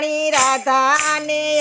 રાણી રાધાને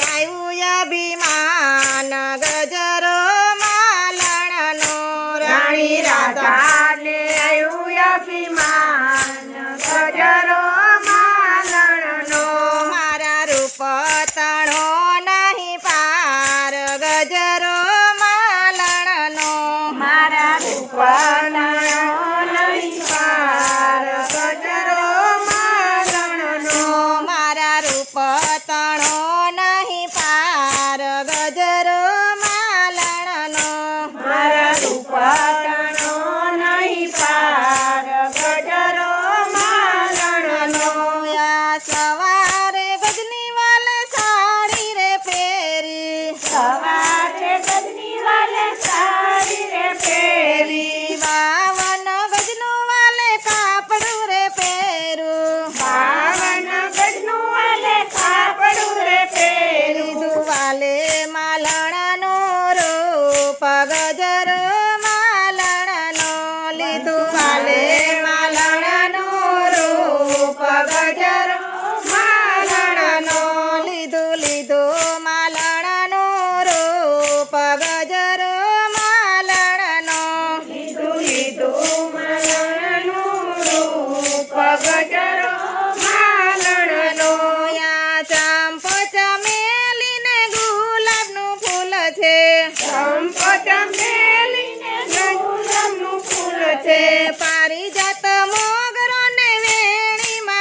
પારિજાત મોગરો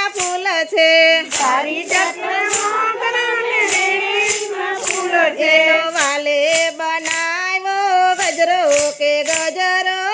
ફૂલ છે. પારિજાત મોગરો વાલે બનાવ્યો ગજરો કે ગજરો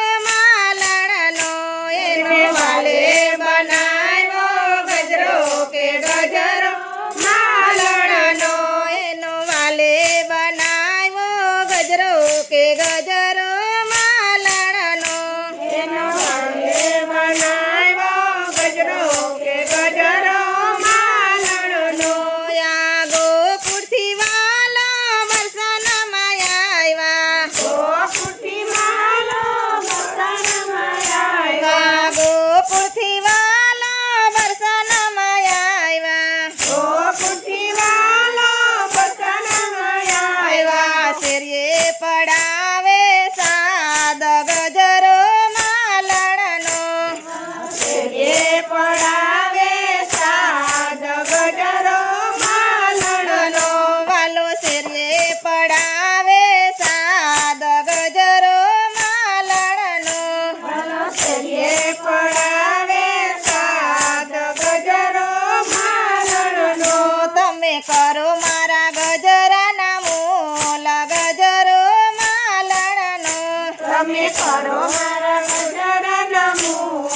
તમે કરો મારા નજર નમૂ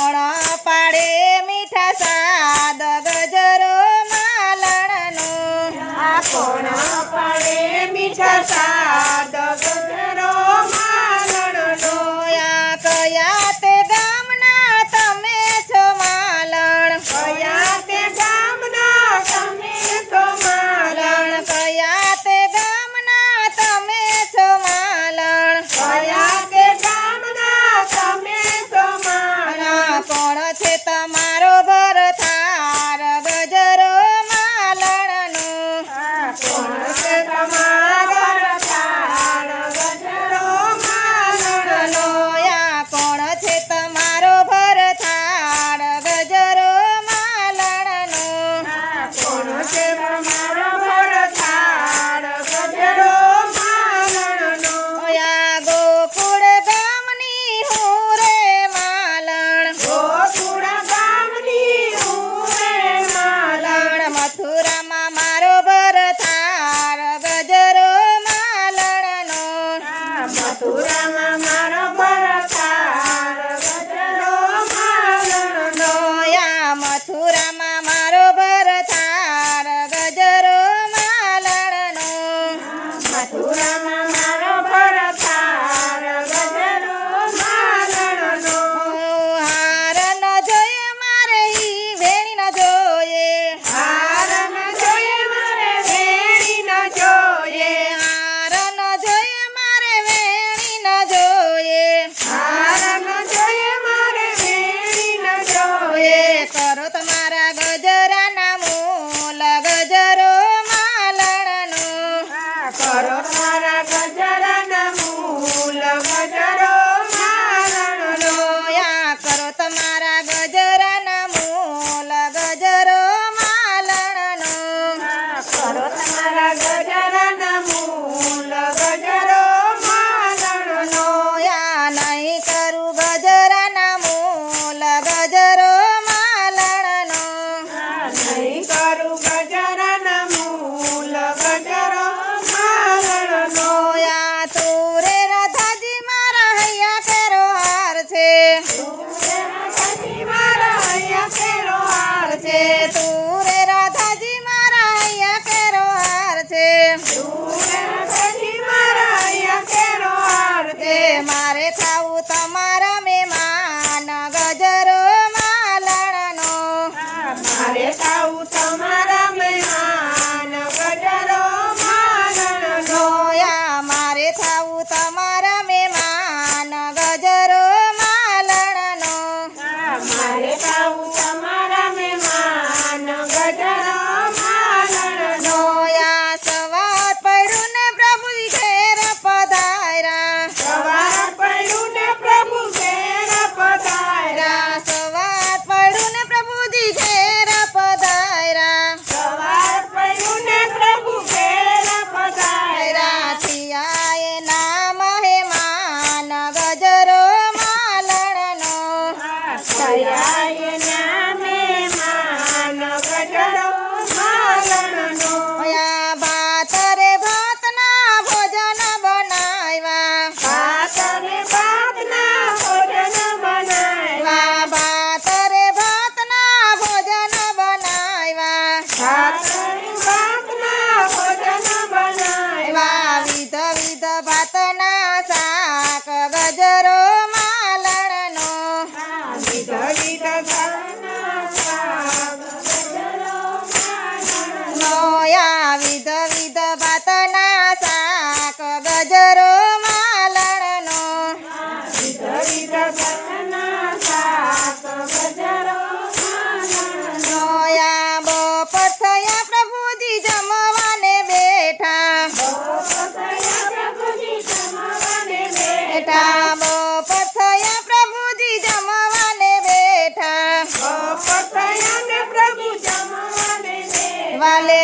મોણ પાડે મીઠા સાદ ગજરો માલણનો. આપણ પાડે મીઠા સાદ Rara,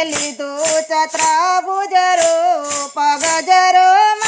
ele do tetravo de aro, paga de aroma.